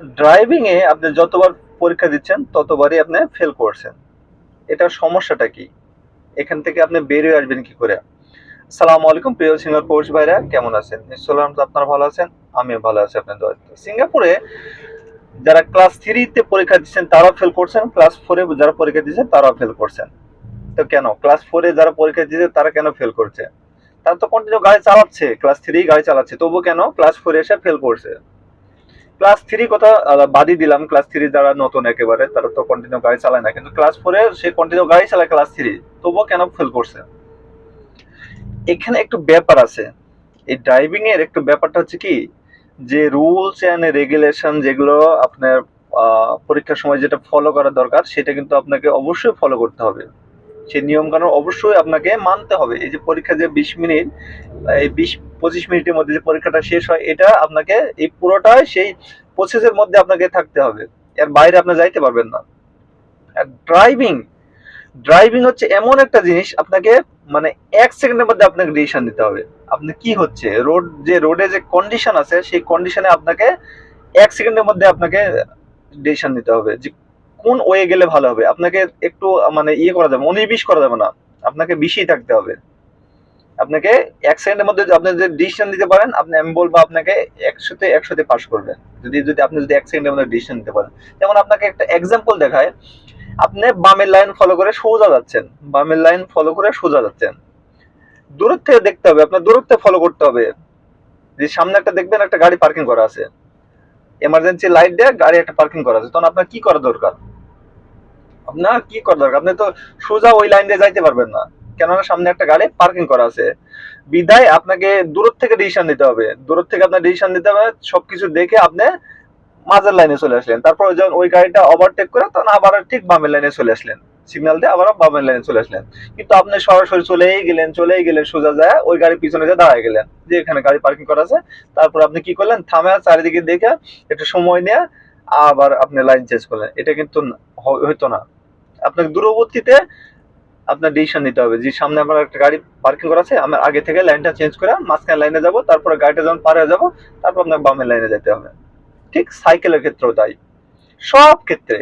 Driving এ আপনি যতবার পরীক্ষা দিচ্ছেন, ততবারই আপনি ফেল করছেন। এটার সমস্যাটা কি? এখান থেকে আপনি বেরিয়ে আসবেন কি করে? সালাম আলাইকুম, প্রিয় সিঙ্গার কোর্স ভাইরা, কেমন আছেন? নিশ্চয় আপনারা ভালো আছেন, আমিও ভালো আছি আপনার সিঙ্গাপুরে যারা ক্লাস থ্রিতে পরীক্ষা দিচ্ছেন, তারাও ফেল করছেন। ক্লাস ফোরে যারা পরীক্ষা দিচ্ছেন তারাও ফেল করছেন। তো কেন? ক্লাস ফোরে যারা পরীক্ষা দিচ্ছে, তারা কেন ফেল করছে? তারা তো কন্টিনিউ গাড়ি চালাচ্ছে ক্লাস থ্রি গাড়ি চালাচ্ছে তবু কেন? ক্লাস ফোরে এসে ফেল করছে। ক্লাস থ্রি কথা বাদই দিলাম। ক্লাস থ্রি যারা নতুন একেবারে, তারা তো কন্টিনিউ গাড়ি চালায় না। কিন্তু ক্লাস ফোরে সে কন্টিনিউ গাড়ি চালায় ক্লাস থ্রি তবুও কেন ফেল করছে? এখানে একটু ব্যাপার আছে। এই ড্রাইভিং এর একটু ব্যাপারটা হচ্ছে কি, যে রুলস এন্ড রেগুলেশন যেগুলো আপনার পরীক্ষার সময় যেটা ফলো করা দরকার, সেটা কিন্তু আপনাকে অবশ্যই ফলো করতে হবে। সেই নিয়ম কানুন অবশ্যই আপনাকে মানতে হবে। এই যে পরীক্ষা যে বিশ মিনিট, এই বিশ, পঁচিশ মিনিটের মধ্যে যে পরীক্ষাটা শেষ হয়, এটা আপনাকে এই পুরোটাই সেই প্রসেসের মধ্যে আপনাকে থাকতে হবে। এর বাইরে আপনি যাইতে পারবেন না। আর ড্রাইভিং ড্রাইভিং হচ্ছে এমন একটা জিনিস, আপনাকে মানে এক সেকেন্ডের মধ্যে আপনাকে ডিসিশন দিতে হবে। আপনি কি হচ্ছে? রোড, যে রোডে যে কন্ডিশন আছে, সেই কন্ডিশনে আপনাকে এক সেকেন্ডের মধ্যে আপনাকে ডিসিশন নিতে হবে। যে কোন ওয়ে গেলে ভালো হবে? আপনাকে একটু মানে ইয়ে করা যাবে উনিশ করা যাবে না। আপনাকে বেশিই থাকতে হবে। আপনাকে এক সেকেন্ডের মধ্যে আপনি যদি ডিসিশন দিতে পারেন, আপনি, আমি বলব আপনাকে একশোতে একশোতে পাস করবেন যদি যদি আপনি যদি এক সেকেন্ডের মধ্যে ডিসিশন নিতে পারেন। যেমন আপনাকে একটা এক্সাম্পল দেখায়, আপনি বামের লাইন ফলো করে সোজা যাচ্ছেন। বামের লাইন ফলো করে সোজা যাচ্ছেন। দূরের দেখতে হবে, আপনার থেকে ফলো করতে হবে। যে সামনে একটা দেখবেন একটা গাড়ি পার্কিং করা আছে। এমার্জেন্সি লাইট দিয়ে গাড়ি একটা পার্কিং করা আছে। তখন আপনার কি করা দরকার? আপনার কি করা দরকার? আপনি তো সোজা ওই লাইন দিয়ে যাইতে পারবেন না। কেননা সামনে একটা গাড়ি পার্কিং করা আছে। বিদায় আপনাকে দূর থেকে ডিসিশন নিতে হবে। দূর থেকে আপনার ডিসিশন নিতে হবে, সবকিছু দেখে আপনি মাঝের লাইনে চলে আসলেন। তারপর যখন ওই গাড়িটা ওভারটেক করে তখন আবার ঠিক বামের লাইনে চলে আসলেন। সিগন্যাল দিয়ে আবার বামের লাইনে চলে আসলেন। কিন্তু আপনি সরাসরি চলেই গেলেন চলেই গেলেন, সোজা যায়, ওই গাড়ির পিছনে যে দাঁড়ায় গেলেন, যে এখানে গাড়ি পার্কিং করা আছে, তারপর আপনি কি করলেন? থামে চারিদিকে দেখে একটু সময় নিয়ে আবার আপনি লাইন চেঞ্জ করলেন। এটা কিন্তু হইতো না। আপনাকে দূরবর্তীতে আপনার ডিসিশন নিতে হবে যে সামনে আমার একটা গাড়ি পার্কিং করা আছে, আমার আগে থেকে লাইনটা চেঞ্জ করে মাঝখানে লাইনে যাব, তারপরে গাড়িটা যখন পার যাব, তারপর আপনার বামের লাইনে যেতে হবে। ঠিক সাইকেলের ক্ষেত্রেও তাই। সব ক্ষেত্রে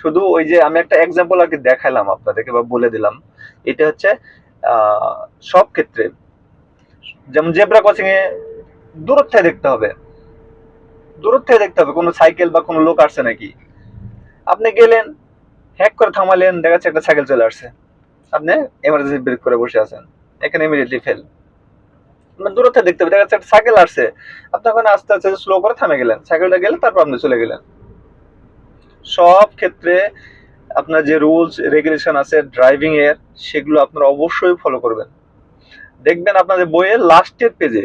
শুধু ওই যে আমি একটা এক্সাম্পল আর কি দেখালাম আপনাদেরকে বা বলে দিলাম। এটা হচ্ছে সব ক্ষেত্রে যেমন জেব্রা ক্রসিং এ দূর থেকে দেখতে হবে। দূর থেকে দেখতে হবে, কোনো সাইকেল বা কোনো লোক আসছে নাকি? আপনি গেলেন হ্যাক করে থামালেন, দেখা যাচ্ছে একটা সাইকেল চলে আসছে। আপনি এমার্জেন্সি ব্রেক করে বসে আছেন, এখানে ইমিডিয়েটলি ফেল আপনার দূর দেখতে হবে, দেখা যাচ্ছে একটা সাইকেল আসছে। আপনি ওখানে আস্তে আস্তে স্লো করে থামে গেলেন সাইকেলটা গেলে তারপর আপনি চলে গেলেন। সব ক্ষেত্রে আপনার যে রুলস রেগুলেশন আছে ড্রাইভিং এর, সেগুলো আপনারা অবশ্যই ফলো করবেন। দেখবেন আপনাদের বইয়ের লাস্টের পেজে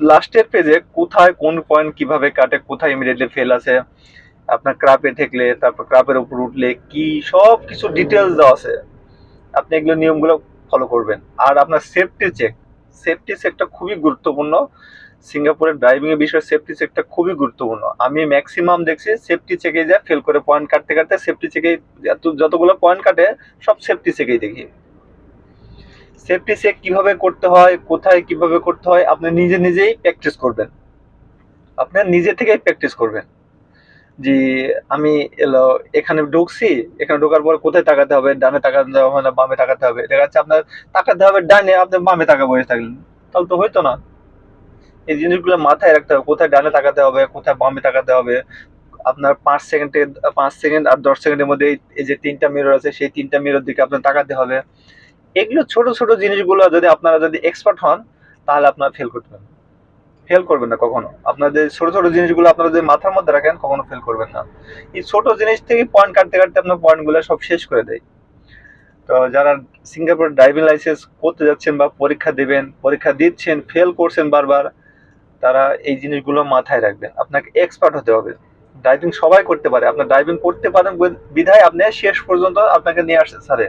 লাস্টের পেজে কোথায় কোন পয়েন্ট কীভাবে কাটে, কোথায় ইমিডিয়েটলি ফেল আছে, আপনার ক্রাপে ঠেকলে, তারপর ক্রাপের উপর উঠলে, কি সব কিছু ডিটেলস দেওয়া আছে, আপনি এগুলো নিয়মগুলো ফলো করবেন। আর আপনার সেফটি চেক সেফটি চেকটা খুবই গুরুত্বপূর্ণ। সিঙ্গাপুরের ড্রাইভিং এর বিষয়ে সেফটি চেকটা খুবই গুরুত্বপূর্ণ। আমি ম্যাক্সিমাম দেখছি সেফটি চেকে যায় ফেল করে পয়েন্ট কাটতে কাটতে সেফটি চেকে যতগুলো পয়েন্ট কাটে, সব সেফটি চেকেই দেখি। সেফটি চেক কীভাবে করতে হয়, কোথায় কীভাবে করতে হয়, আপনি নিজে নিজেই প্র্যাকটিস করবেন। আপনার নিজে থেকেই প্র্যাকটিস করবেন। যে আমি এলো, এখানে ঢুকছি, এখানে ঢোকার পর কোথায় তাকাতে হবে, ডানে তাকাতে হবে না বামে তাকাতে হবে? দেখা যাচ্ছে আপনার তাকাতে হবে, ডানে আপনি বামে তাকা বসে থাকলেন। তাহলে তো হইতো না। এই জিনিসগুলো মাথায় রাখতে হবে। কোথায় ডানে তাকাতে হবে, কোথায় বামে তাকাতে হবে। আপনার পাঁচ সেকেন্ডে পাঁচ সেকেন্ড আর দশ সেকেন্ডের মধ্যে এই- যে তিনটা মিরর আছে, সেই তিনটা মিরর দিকে আপনার তাকাতে হবে। এগুলো ছোট ছোট জিনিসগুলো যদি আপনারা যদি এক্সপার্ট হন, তাহলে আপনারা ফেল করতে পারবেন। ফেল করবেন না কখনো। আপনাদের ছোট ছোট জিনিসগুলো আপনারা যদি মাথার মধ্যে রাখেন, কখনো ফেল করবেন না। এই ছোট জিনিস থেকে পয়েন্ট কাটতে কাটতে আপনার পয়েন্টগুলো সব শেষ করে দেয়। তো যারা সিঙ্গাপুর ড্রাইভিং লাইসেন্স করতে যাচ্ছেন বা পরীক্ষা দেবেন, পরীক্ষা দিচ্ছেন ফেল করছেন বারবার তারা এই জিনিসগুলো মাথায় রাখবেন। আপনাকে এক্সপার্ট হতে হবে। ড্রাইভিং সবাই করতে পারে। আপনার ড্রাইভিং করতে পারেন বিধায় আপনি শেষ পর্যন্ত আপনাকে নিয়ে আসতে ছাড়ে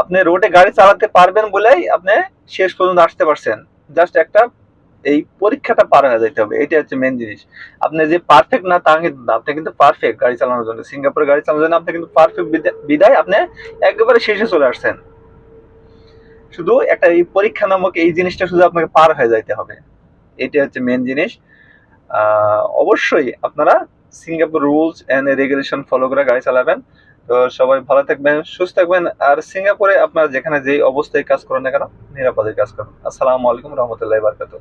আপনি রোডে গাড়ি চালাতে পারবেন বলেই আপনি শেষ পর্যন্ত আসতে পারছেন। জাস্ট একটা এই পরীক্ষাটা পার হয়ে যেতে হবে। এটা হচ্ছে মেন জিনিস। আপনি যে পারফেক্ট না, তা কিন্তু না। আপনি কিন্তু পারফেক্ট গাড়ি চালানোর জন্য। সিঙ্গাপুরে গাড়ি চালানোর জন্য আপনি কিন্তু পারফেক্ট বিদায় আপনি একেবারে শেষে চলে আসছেন। শুধু একটা এই পরীক্ষা নামক এই জিনিসটা শুধু আপনাকে পার হয়ে যাইতে হবে। এটা হচ্ছে মেন জিনিস। অবশ্যই আপনারা Singapore rules and regulation follow করে গাড়ি চালাবেন। তো সবাই ভালো থাকবেন, সুস্থ থাকবেন। আর সিঙ্গাপুরে আপনারা যেখানে যেই অবস্থায় কাজ করেন না কেন, নিরাপদে কাজ করুন। আসসালামু আলাইকুম রহমতুল্লাহ বারকাতুহ।